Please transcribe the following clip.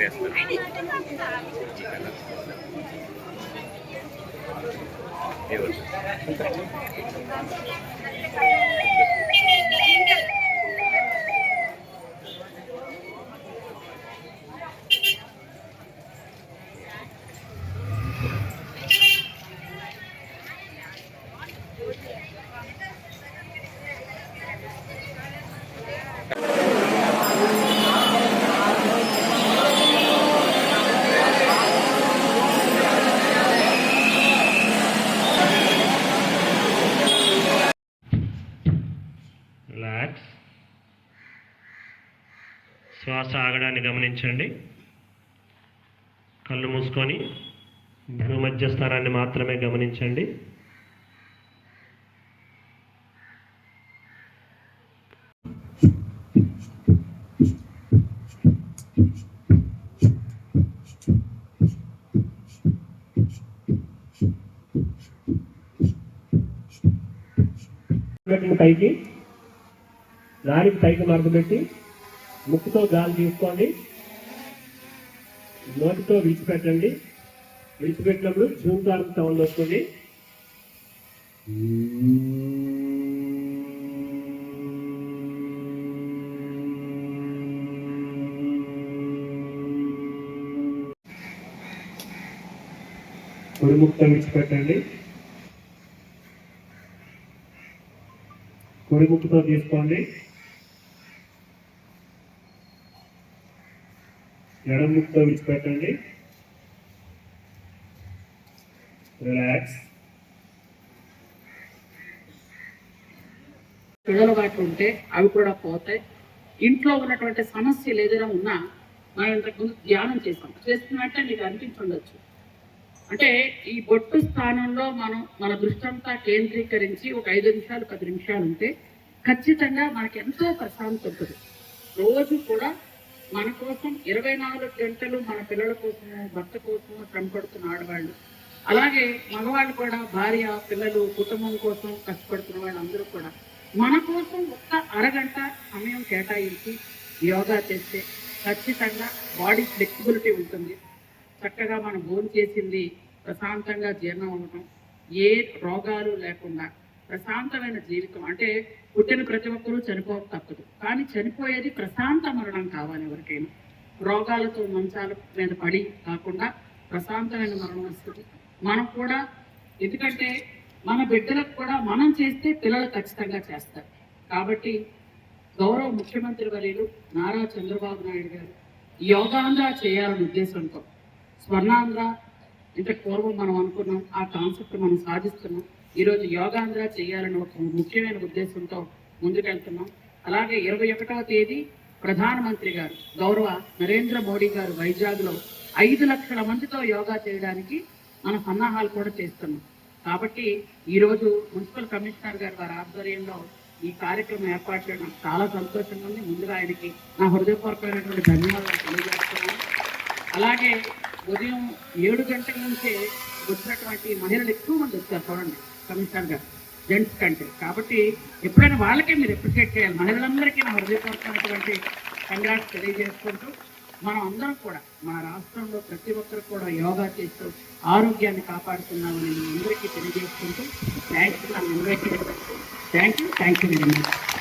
Relax శ్వాస ఆగడాన్ని గమనించండి. కళ్ళు మూసుకొని భూమధ్య స్థానాన్ని మాత్రమే గమనించండి. పైకి దానికి పైకి మరకబెట్టి ముక్కుతో గాలి తీసుకోండి. నోటితో విడిచిపెట్టండి. విడిచిపెట్టినప్పుడు జూంకారం సౌండ్ వస్తుంది. కుడి విడిచిపెట్టండి. కుడి తీసుకోండి. ఎడమ ముక్కుతో విడిచిపెట్టండి. రిలాక్స్ పిల్లలు ఉంటే అవి కూడా పోతాయి. ఇంట్లో ఉన్నటువంటి సమస్యలు ఏదైనా ఉన్నా మనం ఇంతకుముందు ధ్యానం చేస్తాం చేస్తున్నట్టే మీకు అనిపించుండొచ్చు. అంటే ఈ బొట్టు స్థానంలో మనం మన దృష్టి అంతా కేంద్రీకరించి ఒక ఐదు నిమిషాలు పది నిమిషాలు ఉంటే ఖచ్చితంగా మనకి ఎంతో ప్రశాంతత ఉంటుంది. రోజు కూడా మన కోసం ఇరవై నాలుగు గంటలు మన పిల్లల కోసము భర్త కోసము కనపడుతున్న ఆడవాళ్ళు. అలాగే మగవాళ్ళు కూడా భార్య పిల్లలు కుటుంబం కోసం కష్టపడుతున్న వాళ్ళందరూ కూడా. మన కోసం ఒక్క అరగంట సమయం కేటాయించి యోగా చేస్తే ఖచ్చితంగా బాడీ ఫ్లెక్సిబిలిటీ ఉంటుంది. చక్కగా మనం భోజనం చేసింది ప్రశాంతంగా జీర్ణం అవ్వటం ఏ రోగాలు లేకుండా ప్రశాంతమైన జీవితం. అంటే పుట్టిన ప్రతి ఒక్కరూ చనిపో తప్పదు. కానీ చనిపోయేది ప్రశాంత మరణం కావాలి ఎవరికైనా. రోగాలతో మంచాల మీద పడి కాకుండా ప్రశాంతమైన మరణం వస్తుంది. మనం కూడా ఎందుకంటే మన బిడ్డలకు కూడా మనం చేస్తే పిల్లలు ఖచ్చితంగా చేస్తారు. కాబట్టి గౌరవ ముఖ్యమంత్రి వర్యులు నారా చంద్రబాబు నాయుడు గారు యోగాంధ్ర చేయాలనే ఉద్దేశంతో స్వర్ణాంధ్ర ఇంతకు పూర్వం మనం అనుకున్నాం ఆ కాన్సెప్ట్ మనం సాధిస్తున్నాం. ఈరోజు యోగాంధ్ర చేయాలని ఒక ముఖ్యమైన ఉద్దేశంతో ముందుకెళ్తున్నాం. అలాగే ఇరవై ఒకటవ తేదీ ప్రధానమంత్రి గారు గౌరవ నరేంద్ర మోడీ గారు వైజాగ్లో ఐదు లక్షల మందితో యోగా చేయడానికి మన సన్నాహాలు కూడా చేస్తున్నాం. కాబట్టి ఈరోజు మున్సిపల్ కమిషనర్ గారు వారి ఆధ్వర్యంలో ఈ కార్యక్రమం ఏర్పాటు చేయడం చాలా సంతోషంగా ఉంది. ముందుగా ఆయనకి నా హృదయపూర్వకమైనటువంటి ధన్యవాదాలు తెలియజేస్తున్నాను. అలాగే ఉదయం ఏడు గంటల నుంచే వచ్చినటువంటి మహిళలు ఎక్కువ మంది వచ్చారు చూడండి. కమిషనర్ గారు జెంట్స్ కంటే. కాబట్టి ఎప్పుడైనా వాళ్ళకే మీరు అప్రిషియేట్ చేయాలి. మహిళలందరికీ నా హృదయపూర్వకమైనటువంటి కంగ్రాట్స్ తెలియజేసుకుంటూ మనం అందరం కూడా మన రాష్ట్రంలో ప్రతి ఒక్కరు కూడా యోగా చేస్తూ ఆరోగ్యాన్ని కాపాడుతున్నామని మీ అందరికీ తెలియజేసుకుంటూ థ్యాంక్స్ నన్ను invite thank you thank you very much